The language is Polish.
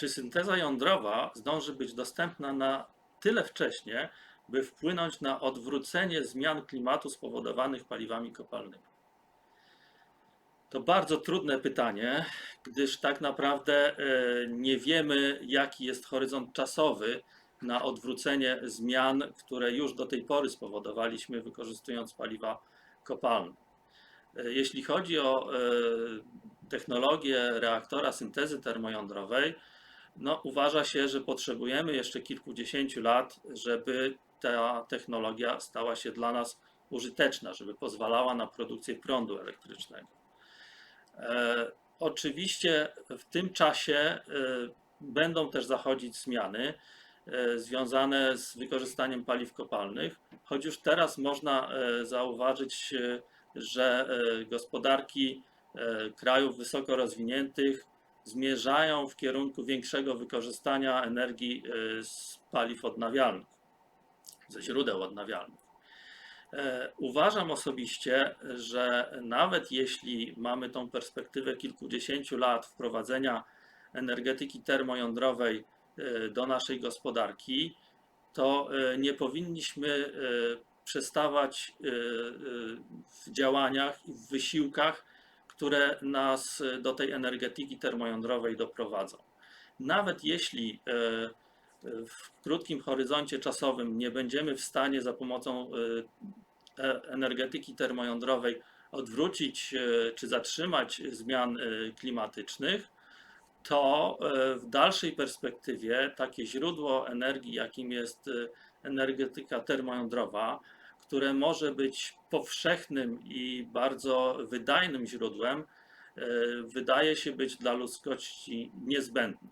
czy synteza jądrowa zdąży być dostępna na tyle wcześnie, by wpłynąć na odwrócenie zmian klimatu spowodowanych paliwami kopalnymi? To bardzo trudne pytanie, gdyż tak naprawdę e, nie wiemy, jaki jest horyzont czasowy na odwrócenie zmian, które już do tej pory spowodowaliśmy, wykorzystując paliwa kopalne. E, Jeśli chodzi o e, technologię reaktora syntezy termojądrowej, no, uważa się, że potrzebujemy jeszcze kilkudziesięciu lat, żeby ta technologia stała się dla nas użyteczna, żeby pozwalała na produkcję prądu elektrycznego. E, Oczywiście w tym czasie e, będą też zachodzić zmiany e, związane z wykorzystaniem paliw kopalnych, choć już teraz można e, zauważyć, e, że e, gospodarki e, krajów wysoko rozwiniętych zmierzają w kierunku większego wykorzystania energii e, z paliw odnawialnych, ze źródeł odnawialnych. E, Uważam osobiście, że nawet jeśli mamy tą perspektywę kilkudziesięciu lat wprowadzenia energetyki termojądrowej e, do naszej gospodarki, to e, nie powinniśmy przestawać w działaniach i w wysiłkach, które nas e, do tej energetyki termojądrowej doprowadzą. Nawet jeśli e, w krótkim horyzoncie czasowym nie będziemy w stanie za pomocą e, energetyki termojądrowej odwrócić czy zatrzymać zmian klimatycznych, to w dalszej perspektywie takie źródło energii, jakim jest energetyka termojądrowa, które może być powszechnym i bardzo wydajnym źródłem, e, wydaje się być dla ludzkości niezbędne.